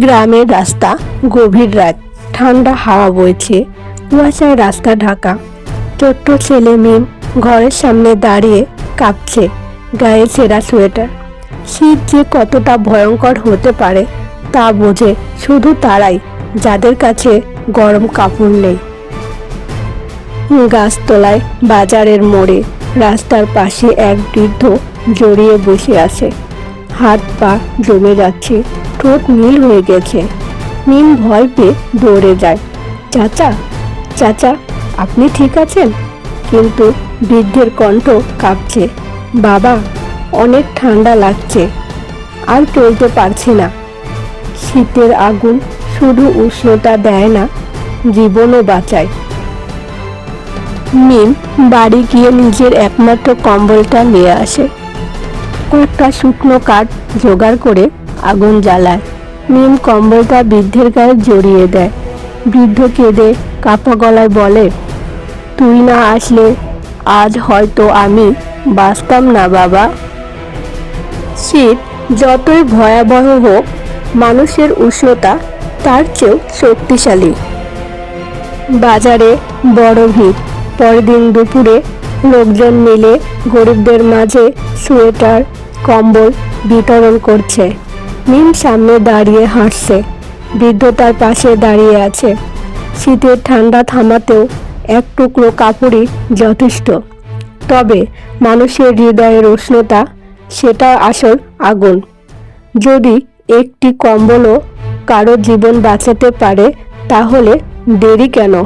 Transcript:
গ্রামের রাস্তা গভীর রাত। ঠান্ডা হাওয়া বইছে কুয়াশায় রাস্তা ঢাকা। ছোট্ট ছেলে মেয়ে ঘরের সামনে দাঁড়িয়ে কাঁপছে গায়ে ছেঁড়া সোয়েটার। শীত যে কতটা ভয়ঙ্কর হতে পারে তা বোঝে শুধু তারাই, যাদের কাছে গরম কাপড় নেই। গাছতলায় বাজারের মোড়ে রাস্তার পাশে এক বৃদ্ধ জড়িয়ে বসে আছে। হাত পা জমে যাচ্ছে। ঠোঁট নীল হয়ে গেছে। মিম ভয় পেয়ে দৌড়ে যায়। চাচা চাচা, আপনি ঠিক আছেন? কিন্তু বৃদ্ধের কণ্ঠ কাঁপছে। বাবা, অনেক ঠান্ডা লাগছে। আর চলতে পারছি না। শীতের আগুন শুধু উষ্ণতা দেয় না, জীবনও বাঁচায়। মিম বাড়ি গিয়ে নিজের একমাত্র কম্বলটা নিয়ে আসে। কয়েকটা শুকনো কাঠ জোগাড় করে আগুন জ্বালায়। মিম কম্বলটা বৃদ্ধের গায়ে জড়িয়ে দেয়। বৃদ্ধ কেঁদে কাপা গলায় বলে, তুই না আসলে আজ হয়তো আমি বাঁচতাম না বাবা। শীত যতই ভয়াবহ হোক, মানুষের উষ্ণতা তার চেয়েও শক্তিশালী। বাজারে বড় ভিড়। পরদিন দুপুরে লোকজন মিলে গরিবদের মাঝে সোয়েটার, কম্বল বিতরণ করছে। মিম সামনে দাঁড়িয়ে হাঁটছে। বৃদ্ধ তার পাশে দাঁড়িয়ে আছে। শীতের ঠান্ডা থামাতেও এক টুকরো কাপড়ই যথেষ্ট। তবে মানুষের হৃদয়ের উষ্ণতা সেটা আসল আগুন। যদি একটি কম্বলও কারও জীবন বাঁচাতে পারে, তাহলে দেরি কেন?